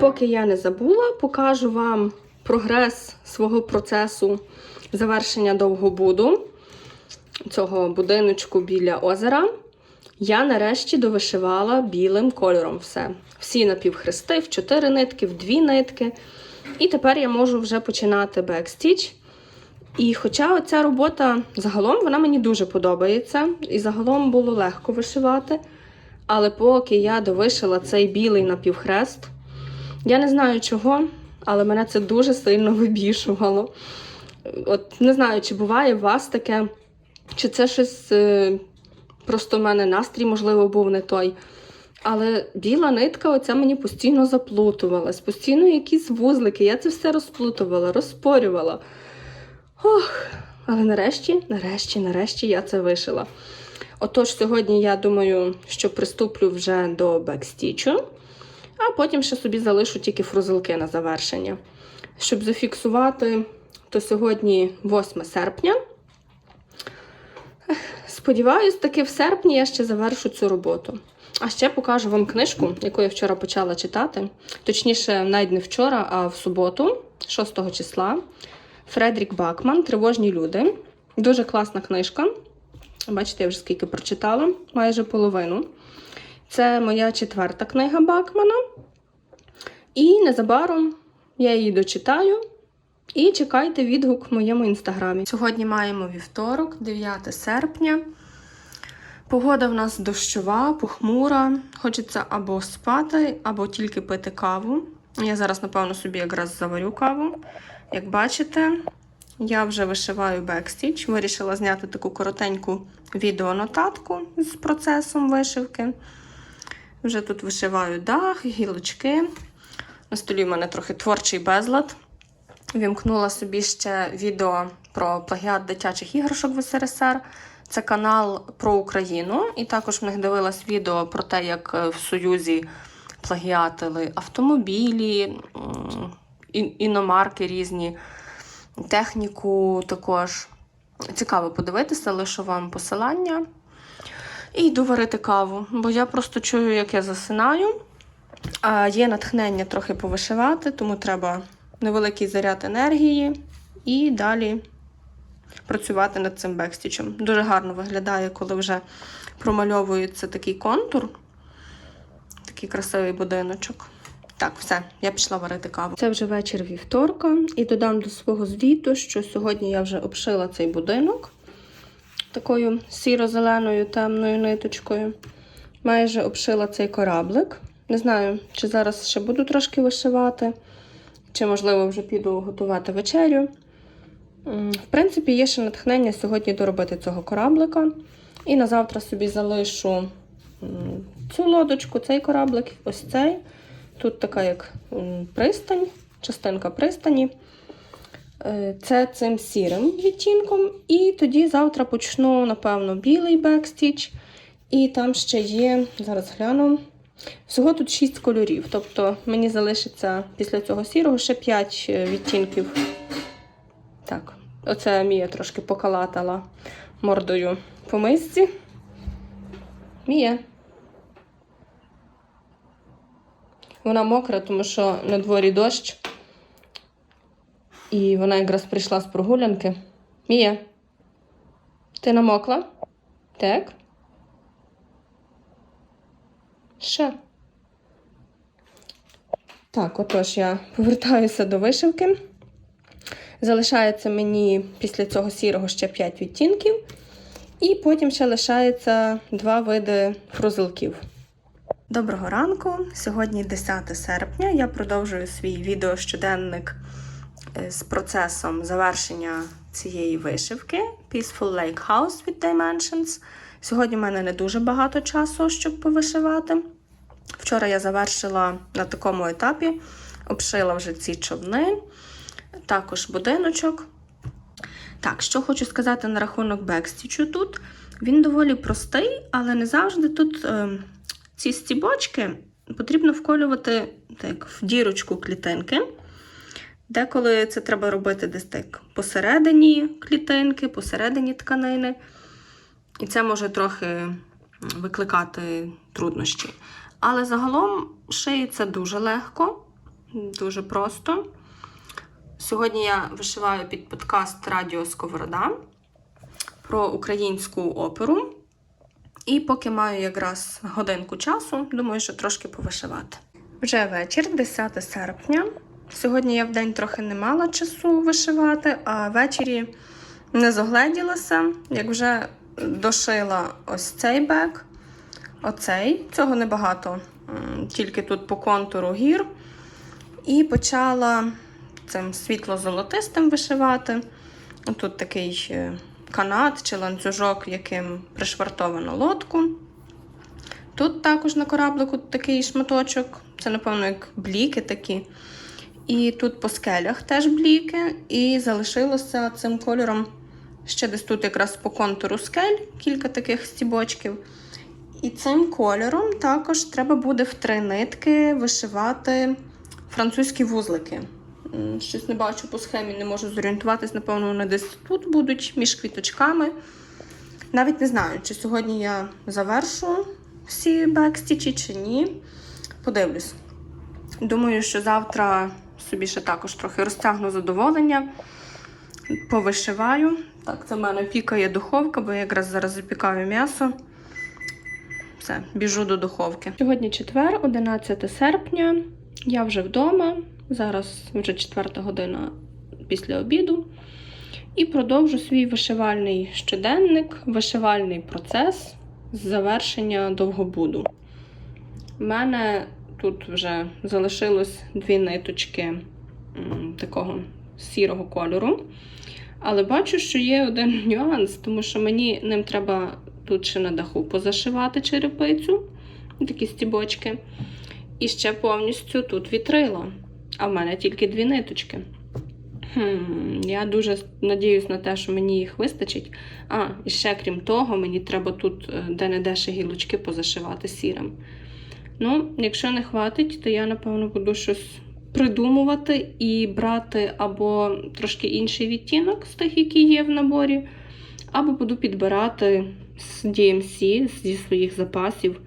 Поки я не забула, покажу вам прогрес свого процесу завершення довгобуду цього будиночку біля озера. Я нарешті довишивала білим кольором все. Всі напівхрести, в чотири нитки, в дві нитки. І тепер я можу вже починати бекстіч. І хоча ця робота загалом вона мені дуже подобається, і загалом було легко вишивати. Але поки я довишила цей білий напівхрест, я не знаю чого, але мене це дуже сильно вибішувало. От не знаю, чи буває у вас таке, чи це щось е, просто в мене настрій, можливо, був не той. Але біла нитка оця мені постійно заплутувалась, постійно якісь вузлики. Я це все розплутувала, розпорювала. Ох, але нарешті, нарешті, нарешті я це вишила. Отож, сьогодні я думаю, що приступлю вже до бекстічу, а потім ще собі залишу тільки фрузелки на завершення. Щоб зафіксувати, то сьогодні 8 серпня. Сподіваюсь, таки в серпні я ще завершу цю роботу. А ще покажу вам книжку, яку я вчора почала читати. Точніше, навіть не вчора, а в суботу, 6 числа. Фредрік Бакман Тривожні люди. Дуже класна книжка. Бачите, я вже скільки прочитала, майже половину. Це моя четверта книга Бакмана. І незабаром я її дочитаю. І чекайте відгук в моєму інстаграмі. Сьогодні маємо вівторок, 9 серпня. Погода в нас дощова, похмура. Хочеться або спати, або тільки пити каву. Я зараз, напевно, собі якраз заварю каву. Як бачите, я вже вишиваю бекстіч. Вирішила зняти таку коротеньку відеонотатку з процесом вишивки. Вже тут вишиваю дах, гілочки. На столі в мене трохи творчий безлад. Вімкнула собі ще відео про плагіат дитячих іграшок в СРСР. Це канал про Україну. І також в них дивилась відео про те, як е, в Союзі плагіатили автомобілі, іномарки різні, техніку також. Цікаво подивитися, лишу вам посилання. І йду варити каву, бо я просто чую, як я засинаю. А є натхнення трохи повишивати, тому треба невеликий заряд енергії і далі працювати над цим бекстічем. Дуже гарно виглядає, коли вже промальовується такий контур, такий красивий будиночок. Так, все, я пішла варити каву. Це вже вечір вівторка, і додам до свого звіту, що сьогодні я вже обшила цей будинок такою сіро-зеленою темною ниточкою. Майже обшила цей кораблик. Не знаю, чи зараз ще буду трошки вишивати, чи, можливо, вже піду готувати вечерю. В принципі, є ще натхнення сьогодні доробити цього кораблика. І на завтра собі залишу цю лодочку, цей кораблик, ось цей. Тут така як пристань, частинка пристані. Е, Це цим сірим відтінком. І тоді завтра почну, напевно, білий бекстіч. І там ще є, зараз гляну. Всього тут 6 кольорів. Тобто мені залишиться після цього сірого ще 5 відтінків. Так, оце Мія трошки покалатала мордою по мисці. Мія. Вона мокра, тому що на дворі дощ. І вона якраз прийшла з прогулянки. Мія, ти намокла? Так. Ще. Так, отож, я повертаюся до вишивки. Залишається мені після цього сірого ще 5 відтінків. І потім ще лишається два види фрузелків. Доброго ранку! Сьогодні 10 серпня. Я продовжую свій відеощоденник е, з процесом завершення цієї вишивки Peaceful Lake House with Dimensions. Сьогодні в мене не дуже багато часу, щоб повишивати. Вчора я завершила на такому етапі, обшила вже ці човни, також будиночок. Так, що хочу сказати на рахунок бекстічу тут. Він доволі простий, але не завжди тут е, ці стібочки потрібно вколювати так, в дірочку клітинки. Деколи це треба робити десь так посередині клітинки, посередині тканини. І це може трохи викликати труднощі. Але загалом шиється дуже легко. Дуже просто. Сьогодні я вишиваю під подкаст Радіо Сковорода про українську оперу. І поки маю якраз годинку часу, думаю, що трошки повишивати. Вже вечір, 10 серпня. Сьогодні я в день трохи не мала часу вишивати, а ввечері не зогледілася, як вже дошила ось цей бек, оцей. Цього небагато, тільки тут по контуру гір. І почала цим світло-золотистим вишивати. Тут такий е, канат чи ланцюжок, яким пришвартовано лодку. Тут також на кораблику такий шматочок. Це, напевно, як бліки такі. І тут по скелях теж бліки. І залишилося цим кольором ще десь тут якраз по контуру скель, кілька таких стібочків. І цим кольором також треба буде в три нитки вишивати французькі вузлики. Щось не бачу по схемі, не можу зорієнтуватись, напевно, вони десь тут будуть між квіточками. Навіть не знаю, чи сьогодні я завершу всі бекстічі, чи ні. Подивлюсь. Думаю, що завтра собі ще також трохи розтягну задоволення, повишиваю. Так, це в мене пікає духовка, бо я якраз зараз запікаю м'ясо. Все, біжу до духовки. Сьогодні четвер, 11 серпня. Я вже вдома. Зараз вже четверта година після обіду. І продовжу свій вишивальний щоденник, вишивальний процес з завершення довгобуду. У мене тут вже залишилось дві ниточки такого сірого кольору. Але бачу, що є один нюанс, тому що мені ним треба тут ще на даху позашивати черепицю, такі стібочки. І ще повністю тут вітрила. А в мене тільки дві ниточки. Хм, я дуже надіюсь на те, що мені їх вистачить. А, і ще крім того, мені треба тут е, де-не-де ще гілочки позашивати сірим. Ну, якщо не хватить, то я, напевно, буду щось придумувати і брати або трошки інший відтінок з тих, які є в наборі, або буду підбирати з DMC, зі своїх запасів.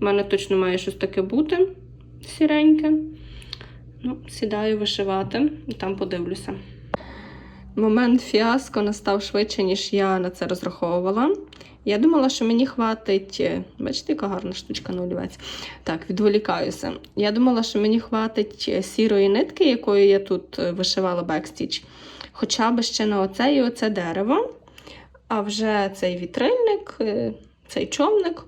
У мене точно має щось таке бути сіреньке. Ну, сідаю вишивати і там подивлюся. Момент фіаско настав швидше, ніж я на це розраховувала. Я думала, що мені хватить. е, Бачите, яка гарна штучка на олівець. Так, відволікаюся. Я думала, що мені хватить е, сірої нитки, якою я тут е, вишивала бекстіч. Хоча б ще на оце і оце дерево. А вже цей вітрильник, цей човник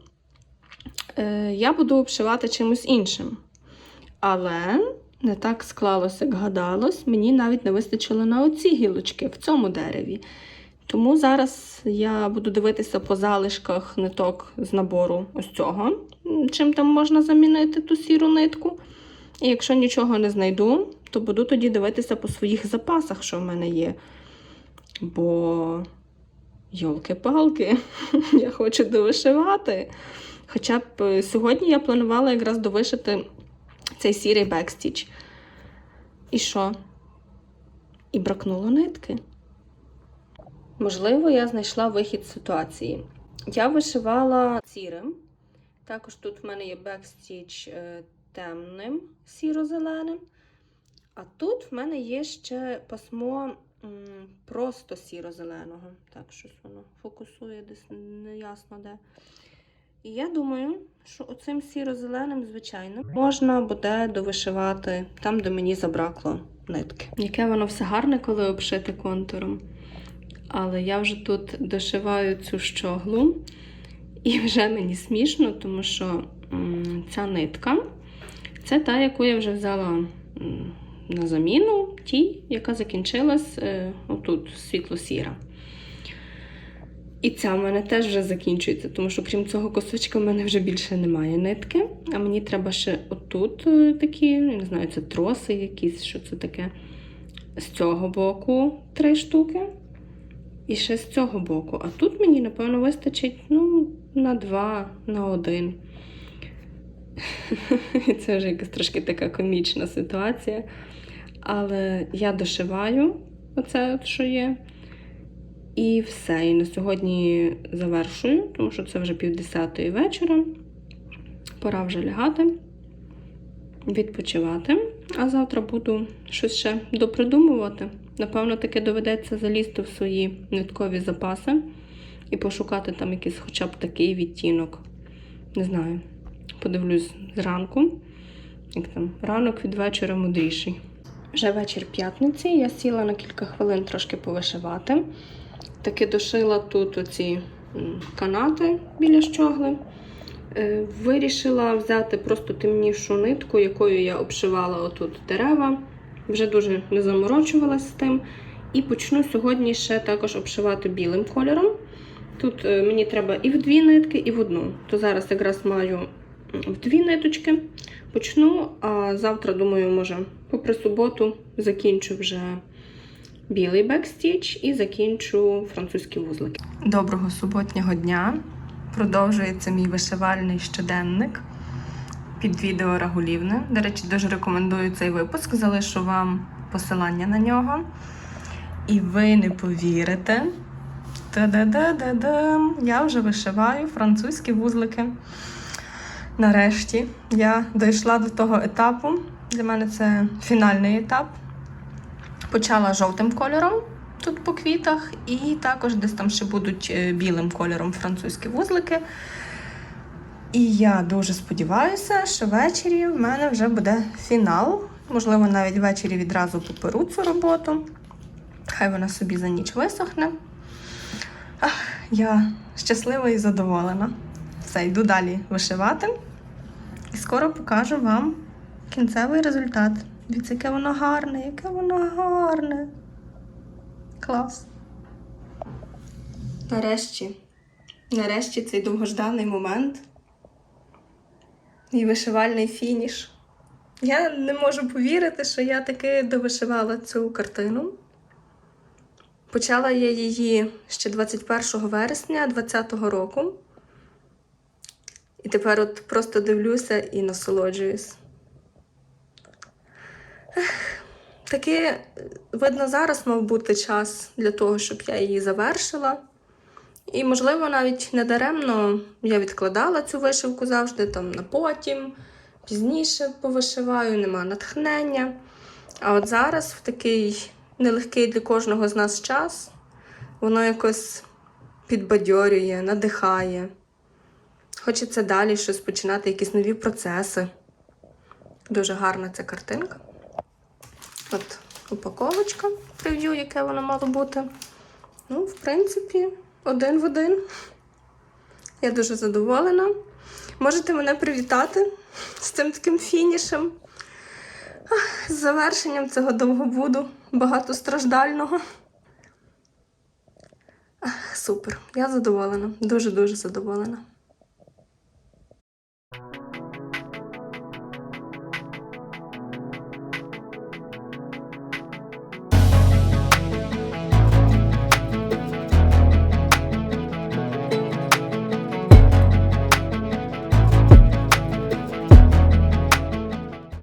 я буду обшивати чимось іншим. Але не так склалося, як гадалось. Мені навіть не вистачило на оці гілочки в цьому дереві. Тому зараз я буду дивитися по залишках ниток з набору ось цього, чим там можна замінити ту сіру нитку. І якщо нічого не знайду, то буду тоді дивитися по своїх запасах, що в мене є. Бо, йолки-палки, я хочу довишивати. Хоча б е, сьогодні я планувала якраз довишити цей сірий бекстіч. І що? І бракнуло нитки. Можливо, я знайшла вихід з ситуації. Я вишивала сірим. Також тут в мене є бекстіч е, темним, сіро-зеленим. А тут в мене є ще пасмо просто сіро-зеленого. Так, щось воно фокусує десь неясно де. І я думаю, що оцим сіро-зеленим, звичайно, можна буде довишивати там, де мені забракло нитки. Яке воно все гарне, коли обшите контуром. Але я вже тут дошиваю цю щоглу, і вже мені смішно, тому що ця нитка це та, яку я вже взяла на заміну, тій, яка закінчилась е, отут, світло-сіра. І ця в мене теж вже закінчується, тому що крім цього косочка в мене вже більше немає нитки. А мені треба ще отут е, такі, я не знаю, це троси якісь, що це таке. З цього боку три штуки. І ще з цього боку. А тут мені, напевно, вистачить ну, на два, на один. Це вже якась трошки така комічна ситуація. Але я дошиваю оце, що є. І все. І на сьогодні завершую, тому що це вже півдесятої вечора. Пора вже лягати. відпочивати. А завтра буду щось ще допридумувати. Напевно, таки доведеться залізти в свої ниткові запаси і пошукати там якийсь хоча б такий відтінок. Не знаю. Подивлюсь зранку. Як там, ранок від вечора мудріший. Вже вечір п'ятниці. Я сіла на кілька хвилин трошки повишивати. Таки дошила тут оці канати біля щогли. Е, Вирішила взяти просто темнішу нитку, якою я обшивала отут дерева. Вже дуже не заморочувалася з тим. І почну сьогодні ще також обшивати білим кольором. Тут е, мені треба і в дві нитки, і в одну. То зараз якраз маю в дві ниточки. Почну, а завтра, думаю, може, попри суботу закінчу вже білий бекстіч і закінчу французькі вузлики. Доброго суботнього дня! Продовжується мій вишивальний щоденник під відео Рагулівни. До речі, дуже рекомендую цей випуск, залишу вам посилання на нього. І ви не повірите. Та-да-да-да-дам! Я вже вишиваю французькі вузлики. Нарешті я дійшла до того етапу. Для мене це фінальний етап. Почала жовтим кольором тут по квітах, і також десь там ще будуть е, білим кольором французькі вузлики. І я дуже сподіваюся, що ввечері в мене вже буде фінал. Можливо, навіть ввечері відразу поперу цю роботу. Хай вона собі за ніч висохне. Ах, я щаслива і задоволена. Все, йду далі вишивати. І скоро покажу вам кінцевий результат. Дивіться, яке воно гарне, яке воно гарне. Клас. Нарешті, нарешті цей довгожданий момент і вишивальний фініш. Я не можу повірити, що я таки довишивала цю картину. Почала я її ще 21 вересня 2020 року. І тепер от просто дивлюся і насолоджуюсь. Таки, видно, зараз мав бути час для того, щоб я її завершила. І, можливо, навіть не даремно я відкладала цю вишивку завжди там на потім, пізніше повишиваю, нема натхнення. А от зараз, в такий нелегкий для кожного з нас час, воно якось підбадьорює, надихає. Хочеться далі щось починати, якісь нові процеси. Дуже гарна ця картинка. От упаковочка, прев'ю, яке воно мало бути. Ну, в принципі, один в один. Я дуже задоволена. Можете мене привітати з цим таким фінішем, з завершенням цього довгобуду, багатостраждального. Супер, я задоволена, дуже-дуже задоволена.